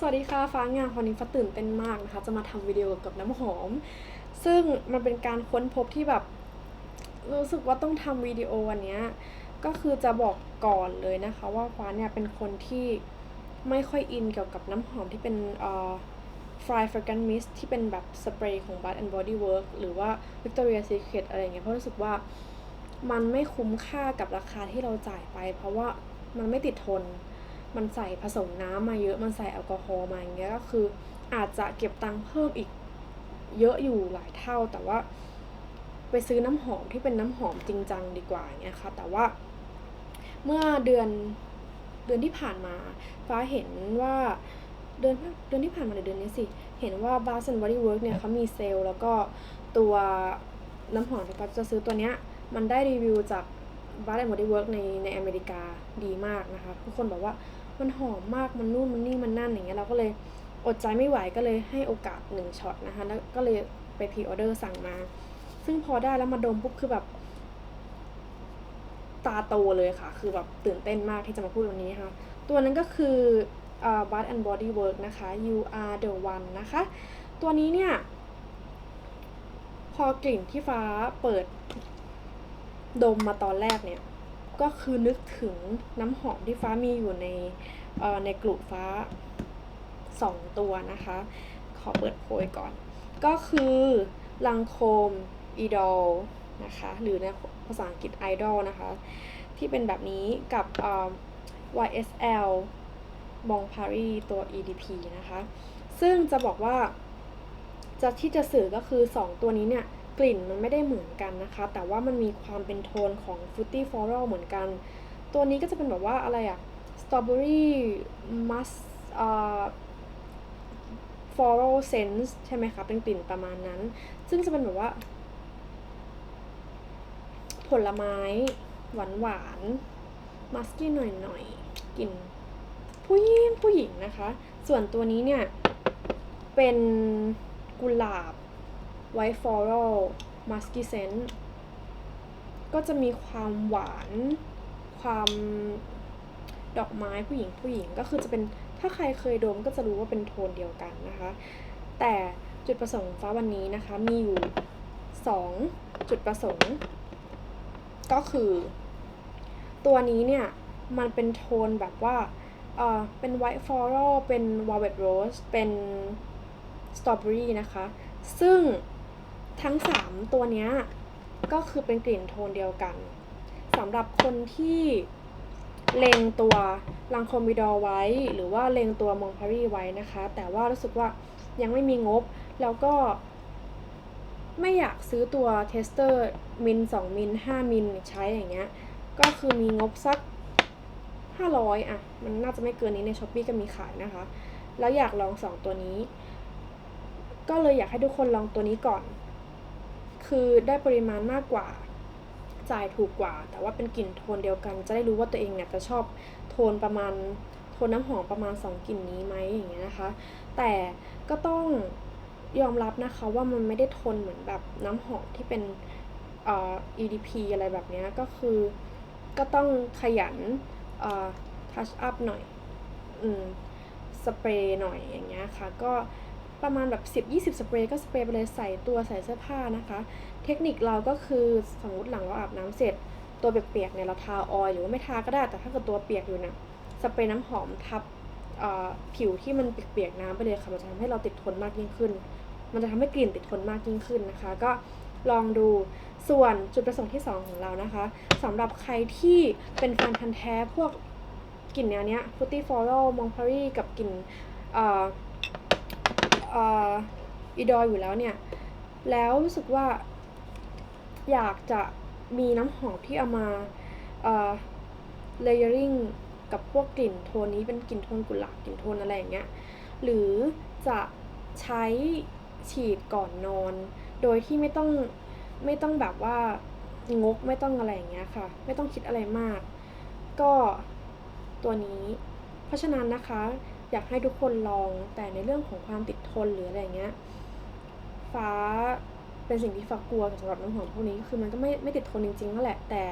สวัสดีค่ะฟ้างามวันนี้ฟ้าตื่นเต้นมากนะคะ จะมาทำวิดีโอกับน้ำหอม ซึ่งมันเป็นการค้นพบที่แบบ รู้สึกว่าต้องทำวิดีโอวันนี้ก็คือจะบอกก่อนเลยนะคะ ว่าฟ้าเนี่ยเป็นคนที่ไม่ค่อยอินเกี่ยวกับน้ำหอมที่เป็นเอ่อ Fry Fragrance Mist ที่เป็นแบบสเปรย์ของ Bath and Body Work หรือว่า Victoria Secret อะไรเงี้ยเพราะรู้สึกว่ามันไม่คุ้มค่ากับราคาที่เราจ่ายไป เพราะว่ามันไม่ติดทน มันใส่ผสมน้ำมาเยอะมันใส่แอลกอฮอล์มาอย่างเงี้ยก็คืออาจจะเก็บตังค์เพิ่มอีกเยอะอยู่หลายเท่าแต่ว่า ไปซื้อน้ำหอมที่เป็นน้ำหอมจริงจังดีกว่าอย่างเงี้ยค่ะ แต่ว่าเมื่อเดือนเดือนที่ผ่านมา ฟ้าเห็นว่าเดือนเดือนที่ผ่านมาหรือเดือนนี้สิ เห็นว่า Bath and Body Work เนี่ยเขามีเซลล์แล้วก็ตัวน้ำหอมที่ฟ้าจะซื้อตัวเนี้ย มันได้รีวิวจาก Bath and Body Work ในในอเมริกาดีมากนะคะ ทุกคนบอกว่า มันหอมมากมันนู่นมันนี่มมันนั่นอย่างเงี้ยเราก็เลยอดใจไม่ไหวก็เลยให้โอกาสหนึ่งช็อตนะคะแล้วก็เลยไปพรีออเดอร์สั่งมา ซึ่งพอได้แล้วมาดมปุ๊บคือแบบ ตาโตเลยค่ะ คือแบบตื่นเต้นมากที่จะมาพูดวันนี้นะคะตัวนั้นก็คืออ่า Bath and Body work นะคะ You are the one นะคะ ตัวนี้เนี่ย พอกลิ่นที่ฟ้าเปิดดมมาตอนแรกเนี่ย ก็คือนึกถึงน้ำหอมที่ฟ้ามีอยู่ในในกลุ่มฟ้าสองตัวนะคะ ขอเปิดโพยก่อน ก็คือลังโคมอีดอลนะคะ หรือในภาษาอังกฤษไอดอลนะคะ ที่เป็นแบบนี้กับอ่อ YSL มองพารีตัว EDP นะคะ ซึ่งจะบอกว่าจะที่จะสื่อก็คือ 2 ตัวนี้เนี่ย กลิ่นมันไม่ได้เหมือนกันนะคะ แต่ว่ามันมีความเป็นโทนของ Fruity Floral เหมือนกัน ตัวนี้ก็จะเป็นแบบว่าอะไรอะ Strawberry Mus เอ่อ Floral Sense ใช่ไหมคะ เป็นกลิ่นประมาณนั้น ซึ่งจะเป็นแบบว่า ผลไม้ หวานหวานมัสกี้หน่อยหน่อยๆกลิ่นผู้หญิงผู้หญิงนะคะ ส่วนตัวนี้เนี่ย เป็นกุหลาบ White Floral Musky Scent ก็จะมีความหวาน ความดอกไม้ผู้หญิงผู้หญิงก็คือจะเป็นถ้าใครเคยดมก็จะรู้ว่าเป็นโทนเดียวกันนะคะ แต่จุดประสงค์ฟ้าวันนี้นะคะมีอยู่ 2 จุดประสงค์ ก็คือ ตัวนี้เนี่ย มันเป็นโทนแบบว่าเออเป็น white floral เป็น velvet rose เป็น strawberry นะคะ ซึ่ง ทั้ง 3 ตัวเนี้ยก็คือเป็นกลิ่นโทนเดียวกันสำหรับคนที่เลงตัวลังโคมิดอไว้ หรือว่าเลงตัวมองพารีไว้นะคะ แต่ว่ารู้สึกว่ายังไม่มีงบ แล้วก็ไม่อยากซื้อตัวเทสเตอร์มิล2มิล5มิลใช้อย่างเงี้ย ก็คือมีงบสัก 500 อะ มันน่าจะไม่เกินนี้ในช้อปปีก็มีขายนะคะ แล้วอยากลอง 2 ตัวนี้ ก็เลยอยากให้ทุกคนลองตัวนี้ก่อน คือได้ปริมาณมากกว่าจ่ายถูกกว่า แต่ว่าเป็นกลิ่นโทนเดียวกัน จะได้รู้ว่าตัวเองเนี่ยจะชอบโทนประมาณโทนน้ำหอมประมาณ 2กลิ่นนี้ไหมอย่างเงี้ยนะคะ แต่ก็ต้องยอมรับนะคะว่ามันไม่ได้ทนเหมือนแบบน้ำหอมที่เป็นเอ่อ EDP อะไรแบบเนี้ยก็คือก็ต้องขยันเอ่อ touch up หน่อย อืม สเปรย์หน่อยอย่างเงี้ยค่ะ ก็ ประมาณแบบ 10-20 สเปรย์ก็สเปรย์ไปเลยใส่ตัวใส่เสื้อผ้านะคะ เทคนิคเราก็คือสมมติหลังเราอาบน้ำเสร็จ ตัวเปียกๆเนี่ยเราทาออยหรือว่าไม่ทาก็ได้ แต่ถ้าเกิดตัวเปียกอยู่เนี่ยสเปรย์น้ำหอมทับผิวที่มันเปียกๆน้ำไปเลยค่ะมันจะทำให้เราติดทนมากยิ่งขึ้น มันจะทำให้กลิ่นติดทนมากยิ่งขึ้นนะคะ ก็ลองดูส่วนจุดประสงค์ที่ 2 ของเรานะคะสำหรับใครที่เป็นแฟนพันธ์แท้พวกกลิ่นแนวเนี้ย Fruity Floral m o n p a r i กับกลิ่น อีดอยอยู่แล้วเนี่ย แล้วรู้สึกว่าอยากจะมีน้ำหอมที่เอามาเอ่อ layering กับพวกกลิ่นโทนนี้เป็นกลิ่นโทนกุหลาบกลิ่นโทนอะไรอย่างเงี้ย หรือจะใช้ฉีดก่อนนอน โดยที่ไม่ต้องไม่ต้องแบบว่างกไม่ต้องอะไรอย่างเงี้ยค่ะ ไม่ต้องคิดอะไรมาก ก็ตัวนี้ เพราะฉะนั้นนะคะ อยากให้ทุกคนลองแต่ในเรื่องของความติดทนหรืออะไรเงี้ย ฟ้าเป็นสิ่งที่ฟ้ากลัวสำหรับน้ำหอมพวกนี้คือมันก็ไม่ไม่ติดทนจริงๆนั่นแหละ แต่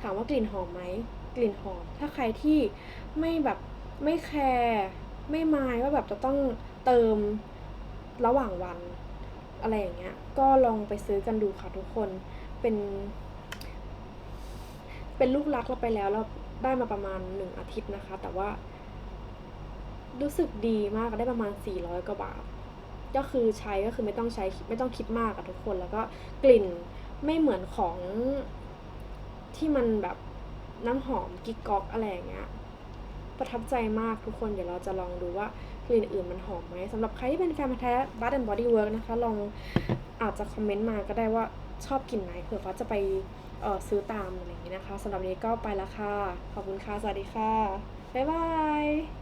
ถามว่ากลิ่นหอมไหมกลิ่นหอม ถ้าใครที่ไม่แบบไม่แคร์ไม่มายว่าแบบจะต้องเติมระหว่างวัน อะไรอย่างเงี้ย ก็ลองไปซื้อกันดูค่ะทุกคนเป็น เป็นลูกรักเราไปแล้วเราได้มาประมาณหนึ่งอาทิตย์นะคะ แต่ว่า รู้สึกดีมากได้ประมาณ 400 กว่าบาท ก็คือใช้ก็คือไม่ต้องใช้ไม่ต้องคิดมากอะทุกคน แล้วก็กลิ่นไม่เหมือนของที่มันแบบน้ำหอมกิ๊กก๊อกอะไรอย่างเงี้ยประทับใจมากทุกคน เดี๋ยวเราจะลองดูว่ากลิ่นอื่นมันหอมไหมสำหรับใครที่เป็นแฟนพันธุ์แท้ Bath and Body Works นะคะ ลองอาจจะคอมเมนต์มาก็ได้ว่าชอบกลิ่นไหนเผื่อฟ้าจะไปเออซื้อตามอะไรอย่างงี้นะคะสำหรับนี้ก็ไปละค่ะ ขอบคุณค่ะ สวัสดีค่ะ บ๊ายบาย